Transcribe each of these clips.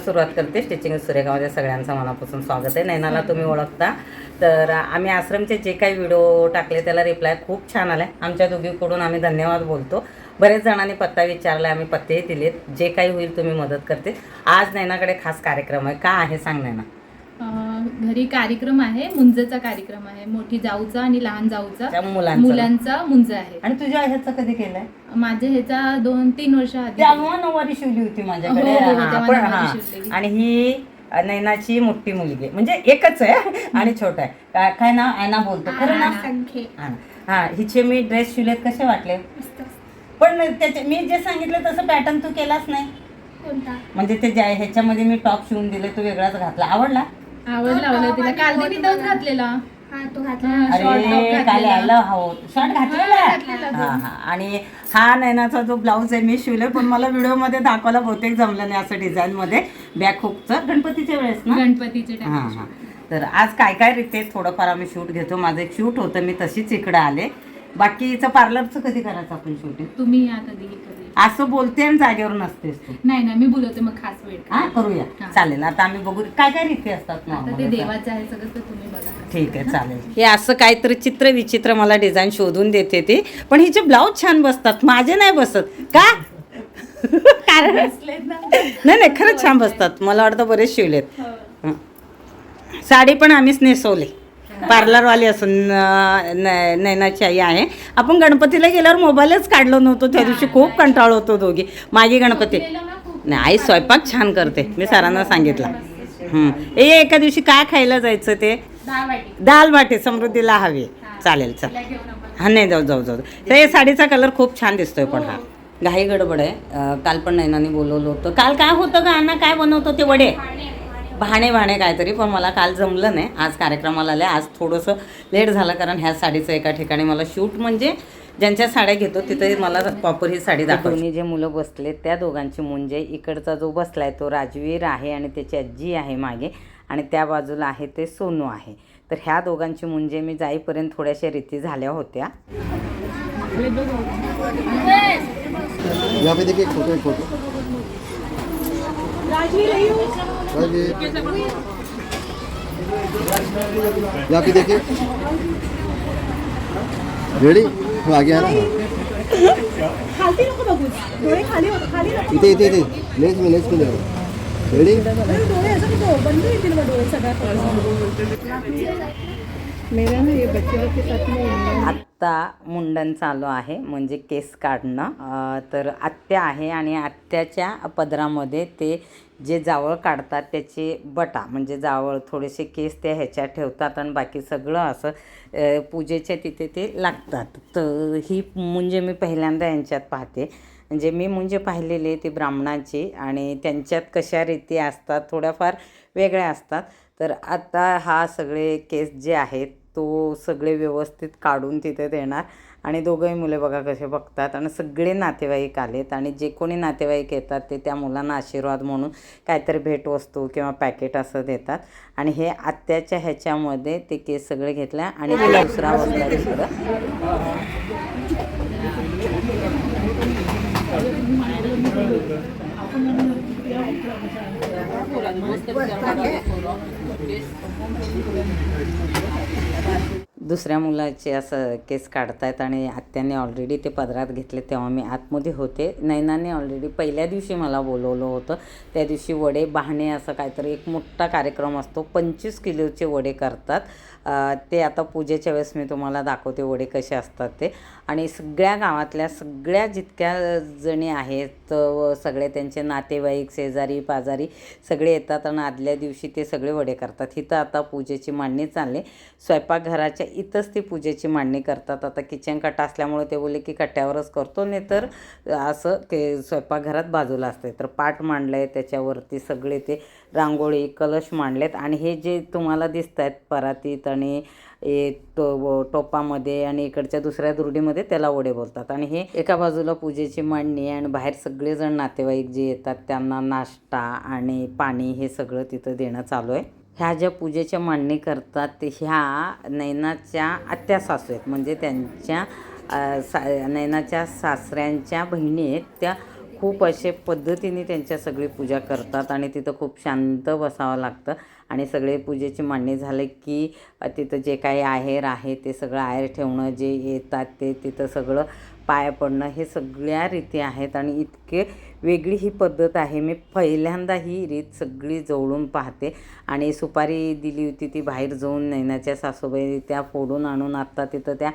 सुरुवात करते. स्टिचिंग सुरेखामध्ये सगळ्यांचं मनापासून स्वागत आहे. नैनाला तुम्ही ओळखता. तर आम्ही आश्रमचे जे काही व्हिडिओ टाकले त्याला रिप्लाय खूप छान आला आहे आमच्या दोघीकडून आम्ही धन्यवाद बोलतो. बरेच जणांनी पत्ता विचारला आम्ही पत्तेही दिलेत. जे काही होईल तुम्ही मदत करते. आज नैनाकडे खास कार्यक्रम आहे. का आहे? सांग नैना घरी कार्यक्रम आहे मुंजचा कार्यक्रम आहे मोठी जाऊचा आणि लहान जाऊचा. मुलांचं. मुंज आहे. आणि तुझ्या ह्याचं कधी केलंय? माझे ह्याचा दोन तीन वर्ष आधी नऊवारी शिवली होती माझ्याकडे. हो, हो, हा. आणि ही नैनाची मोठी मुलगी. म्हणजे एकच आहे आणि छोटा आहे. काय काय नाव? ऐना बोलतो. खरं ना? हा. हा हिचे मी ड्रेस शिवलेत कसे वाटले? पण त्याचे मी जे सांगितलं तसं पॅटर्न तू केलाच नाही. म्हणजे ते ज्या ह्याच्यामध्ये मी टॉप शिवून दिले तू वेगळाच घातला. आवडला? तिला. काल घातलेला. हा तो हा, घातला अरे हो शॉर्ट घातलेला हा. हा हा. आणि हा नैनाचा जो ब्लाऊज आहे मी शिवले पण मला व्हिडिओमध्ये दाखवायला बहुतेक जमलं नाही असं डिझाईन मध्ये बॅक हुकचं गणपतीच्या वेळेस ना? गणपतीचे हा टाइम हा. तर आज काय काय रीते थोडंफार आम्ही शूट घेतो. माझं एक शूट होतं. मी तशीच इकडे आले. बाकीचं पार्लरचं कधी करायचं आपण शूटिंग तुम्ही या कधी असं बोलते आणि जागेवर नसतेस तू. नाही नाही मी बोलवते मग खास वेळ हा करूया. हा. चालेल आता आम्ही बघू. काय काय रीती असतात आता ते? देवाचं आहे सगळं तर तुम्ही बघा. ठीक आहे चालेल. हे असं काहीतरी चित्र विचित्र मला डिझाईन शोधून देते ती. पण हिचे ब्लाऊज छान बसतात. माझे नाही बसत. का? कारण नाही नाही खरंच छान बसतात. मला वाटतं बरेच शिवलेत. हं. साडी पण आम्हीच नेसवली. पार्लरवाली असून नैनाची आई आहे. आपण गणपतीला गेल्यावर मोबाईलच काढलो नव्हतो त्या दिवशी खूप कंटाळ होतो दोघी. माझी गणपती. नाही आई स्वयंपाक छान करते मी सरांना सांगितलं. हं. ए एका दिवशी काय खायला जायचं ते? वाटी. दाल बाटी समृद्धीला हवी. चालेल चल. हा नाही जाऊ जाऊ जाऊ तर हे साडीचा कलर खूप छान दिसतोय पण हा. घाई गडबड आहे. काल पण नैनाने बोलवलं होतं. काल काय होतं का अण्णा? काय बनवतो ते वडे? भाणे भाणे काहीतरी पण मला काल जमलं नाही. आज कार्यक्रमाला आले. आज थोडंसं लेट झालं कारण ह्या साडीचं एका ठिकाणी मला शूट म्हणजे ज्यांच्या साड्या घेतो तिथे मला प्रॉपर ही साडी दाखव दोन्ही जे मुलं बसले त्या दोघांची मुंजे. इकडचा जो बसलाय तो राजवीर आहे आणि त्याची आजी आहे मागे. आणि त्या बाजूला आहे ते सोनू आहे. तर ह्या दोघांची मुंजे मी जाईपर्यंत थोड्याशा रीती झाल्या होत्या. फोटो फोटो राजवीर यहाँ पे देखिए रेडी हो आगे आ ना. खालती नको बघूस डोळे खाली होत खाली नको इथे इथे इथे. लेन्स में लेन्स में रेडी अरे डोळे असं नको. बंद येतील मग डोळे सगळ्या मेरा ना ये बच्चों के साथ में आत्ता मुंडन चालू आहे म्हणजे केस काढणं. तर आत्या आहे आणि आत्याच्या पदरामध्ये ते जे जावळ काढतात त्याचे बटा म्हणजे जावळ थोडेसे केस ते ह्याच्यात ठेवतात आणि बाकी सगळं असं पूजेच्या तिथे ते लागतात. तर ही म्हणजे मी पहिल्यांदा यांच्यात पाहते. म्हणजे मी म्हणजे पाहिलेले ते ब्राह्मणाचे आणि त्यांच्यात कशा रीती असतात थोड्याफार वेगळ्या असतात. तर आता हा सगळे केस जे आहेत तो सगळे व्यवस्थित काढून तिथे देणार. आणि दोघंही मुले बघा कसे बघतात आणि सगळे नातेवाईक आलेत आणि जे कोणी नातेवाईक येतात ते त्या मुलांना आशीर्वाद म्हणून काहीतरी भेटवस्तू किंवा पॅकेट असं देतात. आणि हे आत्याच्या ह्याच्यामध्ये ते केस सगळे घेतल्या आणि दुसरा बसला तिकडं दुसऱ्या मुलाचे असं केस काढतायत आणि आत्याने ऑलरेडी ते पदरात घेतले तेव्हा मी आतमध्ये होते. नैनाने ऑलरेडी पहिल्या दिवशी मला बोलवलं होतं. त्या दिवशी वडे बहाणे असं काहीतरी एक मोठा कार्यक्रम असतो. पंचवीस किलोचे वडे करतात. ते आता पूजेच्या वेळेस मी तुम्हाला दाखवते वडे कसे असतात ते. आणि सगळ्या गावातल्या सगळ्या जितक्या जणी आहेत व सगळे त्यांचे नातेवाईक शेजारी पाजारी सगळे येतात आणि आदल्या दिवशी ते सगळे वडे करतात. इथं आता पूजेची मांडणी चालली. स्वयंपाकघराच्या इथंच ती पूजेची मांडणी करतात. आता किचन कट असल्यामुळे ते बोलले की कट्ट्यावरच करतो नाही तर असं ते स्वयंपाकघरात बाजूला असते तर पाट मांडलं आहे त्याच्यावरती सगळे ते रांगोळी कलश मांडलेत. आणि हे जे तुम्हाला दिसत आहेत परातीत आणि तो टोपामध्ये आणि इकडच्या दुसऱ्या दुर्डीमध्ये त्याला ओढे बोलतात. आणि हे एका बाजूला पूजेची मांडणी आणि बाहेर सगळेजण नातेवाईक जे येतात त्यांना नाश्ता आणि पाणी हे सगळं तिथं देणं चालू आहे. ह्या ज्या पूजेच्या मांडणी करतात ह्या नैनाच्या आत्या सासू आहेत. म्हणजे त्यांच्या सा नैनाच्या सासऱ्यांच्या बहिणी आहेत. त्या खूप असे पद्धतीने त्यांच्या सगळी पूजा करतात आणि तिथं खूप शांत बसावं लागतं. आणि सगळे पूजेची मांडणी झाले की तिथं जे काही आहेर आहे ते सगळं आहेर ठेवणं जे येतात ते तिथं सगळं पाया पडणं हे सगळ्या रीती आहेत. आणि इतके वेगळी ही पद्धत आहे. मी पहिल्यांदा ही रीत सगळी जवळून पाहते. आणि सुपारी दिली होती ती बाहेर जाऊन नैनाच्या सासूबाई त्या फोडून आणून आत्ता तिथं त्या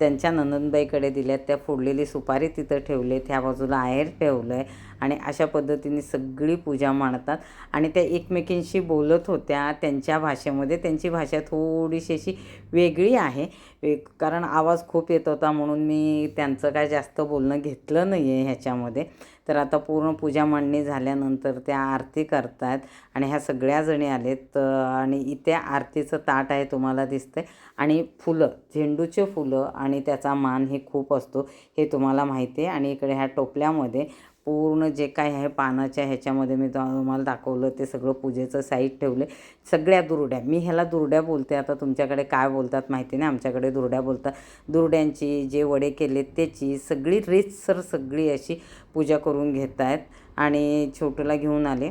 त्यांच्या नंदनबाईकडे दिल्यात त्या फोडलेली सुपारी तिथं ठेवले त्या बाजूला आहेर ठेवलं आहे आणि अशा पद्धतीने सगळी पूजा मांडतात. आणि त्या एकमेकींशी बोलत होत्या त्यांच्या भाषेमध्ये. त्यांची भाषा थोडीशी अशी वेगळी आहे. वे- कारण आवाज खूप येत होता म्हणून मी त्यांचं काय जास्त बोलणं घेतलं नाही आहे ह्याच्यामध्ये. तर आता पूर्ण पूजा मांडणी झाल्यानंतर त्या आरती करतात आणि ह्या सगळ्या जणी आलेत. आणि इथे आरतीचं ताट आहे तुम्हाला दिसतंय. आणि फुलं झेंडूचे फुलं आणि त्याचा मान हे खूप असतो हे तुम्हाला माहिती आहे. आणि इकडे ह्या टोपल्यामध्ये पूर्ण जे काय आहे पानाच्या ह्याच्यामध्ये मी तुम्हाला दाखवलं ते सगळं पूजेचं साईट ठेवले. सगळ्या दुरड्या मी ह्याला दुरड्या बोलते. आता तुमच्याकडे काय बोलतात माहिती नाही आमच्याकडे दुरड्या बोलतात. दुरड्यांची जे वडे केले त्याची सगळी रीतसर सगळी अशी पूजा करून घेत आहेत आणि छोटूला घेऊन आले.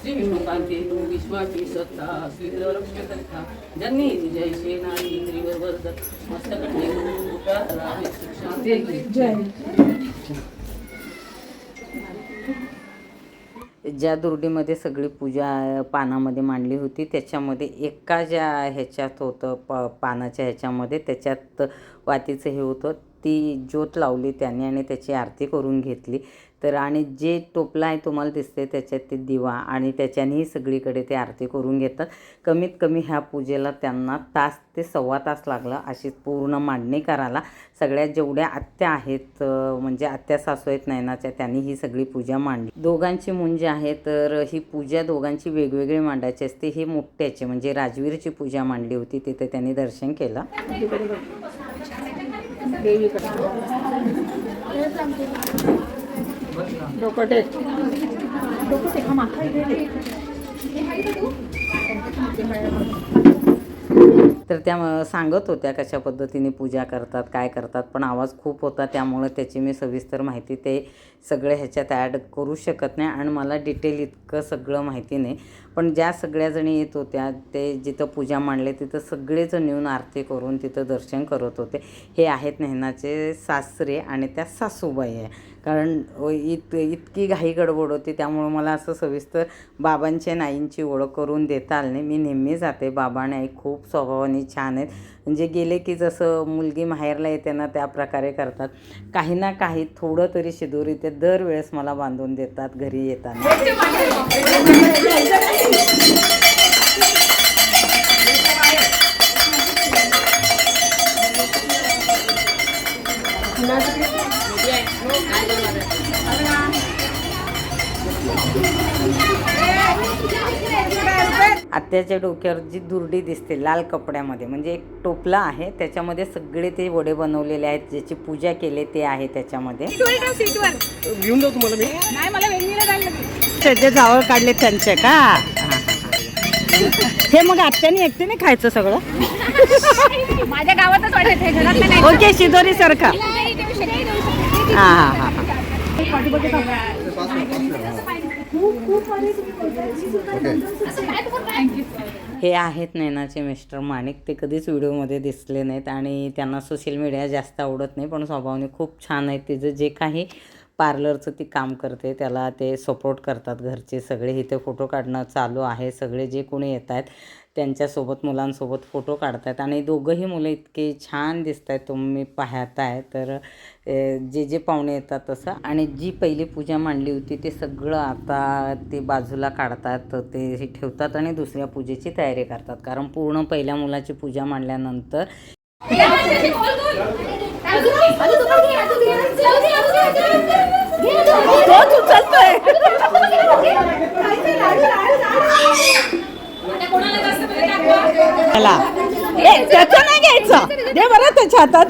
श्री विष्णुकांती तू विश्वाची सत्ता श्रीरक्षकर्ता जन्मी जय सेनानी त्रिवर्धन मस्तक जय ज्या दुर्डीमध्ये सगळी पूजा पानामध्ये मांडली होती त्याच्यामध्ये एका ज्या ह्याच्यात होतं प पानाच्या ह्याच्यामध्ये त्याच्यात वातीचं हे होतं ती ज्योत लावली त्याने आणि त्याची आरती करून घेतली. तर आणि जे टोपला आहे तुम्हाला दिसते त्याच्यात ते दिवा आणि त्याच्यानेही सगळीकडे ते आरती करून घेतात. कमीत कमी ह्या पूजेला त्यांना तास ते सव्वा तास लागला अशी पूर्ण मांडणी करायला. सगळ्या जेवढ्या आत्या आहेत म्हणजे आत्या सासू आहेत नयनाच्या त्यांनी ही सगळी पूजा मांडली. दोघांची मुंज आहे तर ही पूजा दोघांची वेगवेगळी मांडायची असते. ही मोठ्याची म्हणजे राजवीरची पूजा मांडली होती तिथे त्यांनी दर्शन केलं. डोकं डोकटे डोकटे हा माथा इथे तर त्या सांगत होत्या कशा पद्धतीने पूजा करतात काय करतात पण आवाज खूप होता त्यामुळे त्याची मी सविस्तर माहिती ते सगळं ह्याच्यात ॲड करू शकत नाही. आणि मला डिटेल इतकं सगळं माहिती नाही. पण ज्या सगळ्याजणी येत होत्या ते जिथं पूजा मांडले तिथं सगळेजण येऊन आरती करून तिथं दर्शन करत होते. हे आहेत नेहनाचे सासरे आणि त्या सासूबाई आहे. कारण इत इतकी घाई गडबड होती त्यामुळं मला असं सविस्तर बाबांच्या नाईंची ओळख करून देता आली नाही. मी नेहमी जाते बाबा आई खूप स्वभावाने छान आहेत. म्हणजे गेले की जसं मुलगी माहेरला येते ना त्या प्रकारे करतात. काही ना काही थोडं तरी शिदोरी ते दरवेळेस मला बांधून देतात घरी येताना. आत्याच्या डोक्यावर जी दुर्डी दिसते लाल कपड्यामध्ये म्हणजे एक टोपला आहे त्याच्यामध्ये सगळे ते वडे बनवलेले आहेत ज्याची पूजा केली ते आहे त्याच्यामध्ये. घेऊन जाऊ तुम्हाला मी. जावळ काढले त्यांचे का? हे मग आत्याने एकटीने खायचं सगळं? माझ्या गावातच वाटत हे घरात नाही. ओके शिदोरी सारखा हा हा हा हा हे आहेत नैनाचे मिस्टर माणिक. ते कधीच व्हिडिओमध्ये दिसले नाहीत आणि त्यांना सोशल मीडिया जास्त आवडत नाही पण स्वभावाने खूप छान आहेत. तिचं जे काही पार्लरचं ती काम करते त्याला ते सपोर्ट करतात घरचे सगळे. इथे फोटो काढणं चालू आहे. सगळे जे कोणी येत आहेत त्यांच्यासोबत मुलांसोबत फोटो काढतायत. आणि दोघंही मुलं इतके छान दिसत आहेत तुम्ही पाहताय. तर जे जे पाहुणे येतात तसं. आणि जी पहिली पूजा मांडली होती ते सगळं आता ते बाजूला काढतात ते हे ठेवतात आणि दुसऱ्या पूजेची तयारी करतात. कारण पूर्ण पहिल्या मुलाची पूजा मांडल्यानंतर मला त्याचं नाही घ्यायचं. दे बरं त्याच्या हातात.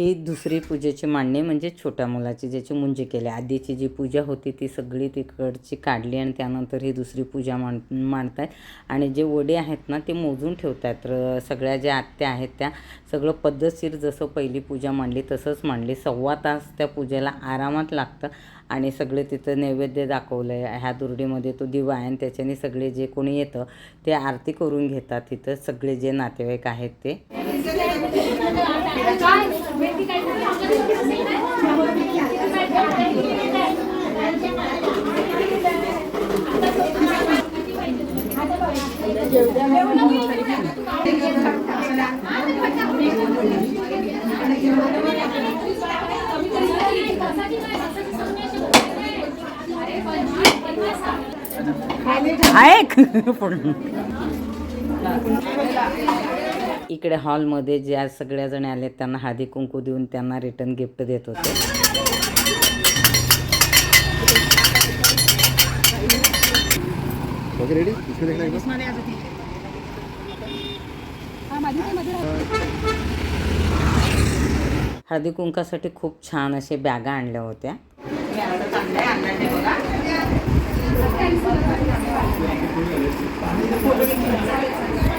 ही दुसरी पूजेची मांडणी म्हणजे छोट्या मुलाची ज्याची मुंजी केली. आधीची जी पूजा होती ती सगळी तिकडची काढली आणि त्यानंतर ही दुसरी पूजा मांड आहेत आणि जे वडे आहेत ना ते मोजून ठेवतात तर सगळ्या ज्या आत्या आहेत त्या सगळं पद्धतशीर जसं पहिली पूजा मांडली तसंच मांडली. सव्वा तास त्या पूजेला आरामात लागतं आणि सगळे तिथं नैवेद्य दाखवलं आहे ह्या दुर्डीमध्ये तो दिवा आहे आणि त्याच्याने सगळे जे कोणी येतं ते आरती करून घेतात. तिथं सगळे जे नातेवाईक आहेत ते. 아이 그 इकडे हॉलमध्ये ज्या सगळ्या जणी आल्या त्यांना हळदी कुंकू देऊन त्यांना रिटर्न गिफ्ट देत होते. ओके रेडी इसमें देखना एक बार हळदी कुंकासाठी खूप छान असे बॅगा आणल्या होत्या.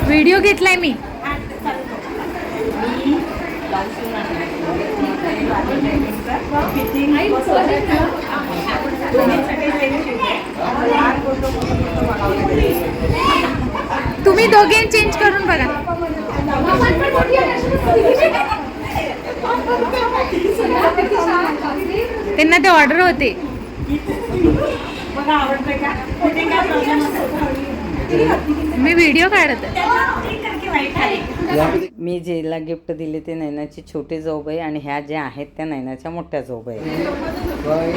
व्हिडिओ घेतलाय मी. तुम्ही दोघे चेंज करून बघा. त्यांना ते ऑर्डर होते. मी व्हिडिओ काढत आहे. देख मी जेला गिफ्ट दिले ते नैनाची छोटे जाऊबाई आणि ह्या ज्या आहेत त्या नैनाच्या मोठ्या जाऊबाई बाय.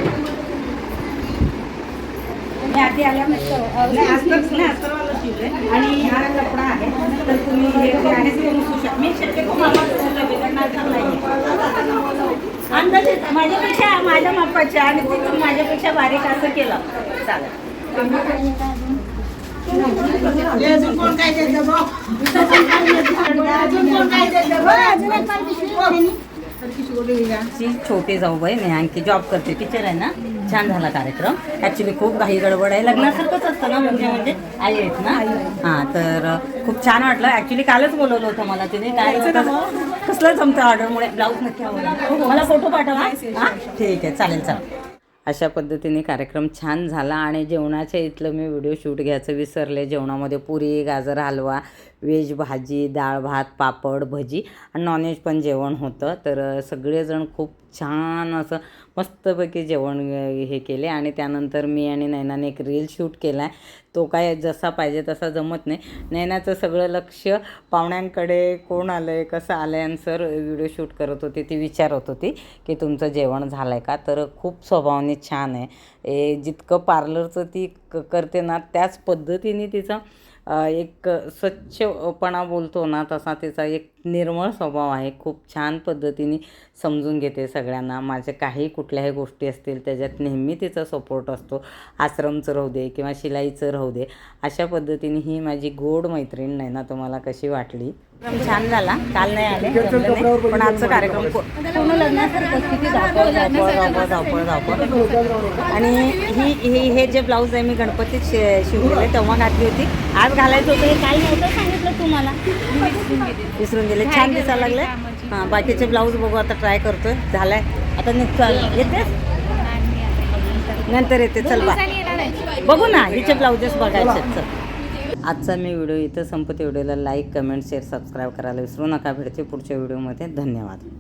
आणि हा कपडा आहे. तर तुम्ही हे मी शक्यतो अंदाज. माझ्यापेक्षा माझ्या मापाच्या आणि तिथून माझ्यापेक्षा बारीक असं केलं. चालेल. छोटे जाऊ बाई मी आणखी जॉब करते. टीचर आहे ना? छान झाला कार्यक्रम. ॲक्च्युली खूप काही गडबड आहे. लग्नासारखंच असतं ना म्हणजे म्हणजे आई आहेत ना? हां तर खूप छान वाटलं. ॲक्च्युली कालच बोलवलं होतं मला तिने. काय कसलं जमतं ऑर्डरमुळे ब्लाऊज नक्की आवडला. मला फोटो पाठवा. ठीक आहे चालेल चालेल. अशा पद्धतीने कार्यक्रम छान झाला आणि जेवणाच्या इथलं मी व्हिडिओ शूट घ्यायचं विसरले. जेवणामध्ये पुरी गाजर हलवा व्हेज भाजी डाळ भात पापड भजी आणि नॉनव्हेज पण जेवण होतं. तर सगळेजण खूप छान असं मस्तपैकी जेवण हे केले आणि त्यानंतर मी आणि नैनाने एक रील शूट केला आहे तो काय जसा पाहिजे तसा जमत नाही. नैनाचं सगळं लक्ष पाहुण्यांकडे कोण आलं आहे कसं आलं आहे आणि सर व्हिडिओ शूट करत होते ती विचारत होती की तुमचं जेवण झालं आहे का? तर खूप स्वभावाने छान आहे. ए जितकं पार्लरचं ती क करते ना त्याच पद्धतीने तिचं एक स्वच्छपणा बोलतो ना तसा तिचा एक निर्मळ स्वभाव आहे. खूप छान पद्धतीने समजून घेते सगळ्यांना. माझे काही कुठल्याही गोष्टी असतील त्याच्यात नेहमी तिचा सपोर्ट असतो. आश्रमचं राहू दे किंवा शिलाईचं राहू दे अशा पद्धतीने ही माझी गोड मैत्रीण नाही ना तुम्हाला कशी वाटली? छान झाला. काल नाही आले. पण आजचा कार्यक्रम धावपळ धावपळ आणि ही ही हे जे ब्लाऊज आहे मी गणपतीत शि शिवलेले तेव्हा घातली होती. आज घालायचं होतं हे काही नव्हतं सांगितलं तुम्हाला. विसरून गेले. छान दिसायला लागले हां बाकीचे ब्लाऊज बघू आता ट्राय करतोय. झालाय. आता येते? नंतर येते. चल बा. बघू ना हिचे ब्लाऊजेस बघायचे चल. आजचा मी व्हिडिओ इथं संपत व्हिडिओला लाईक कमेंट शेअर सबस्क्राईब करायला विसरू नका. भेटते पुढच्या व्हिडिओमध्ये. धन्यवाद.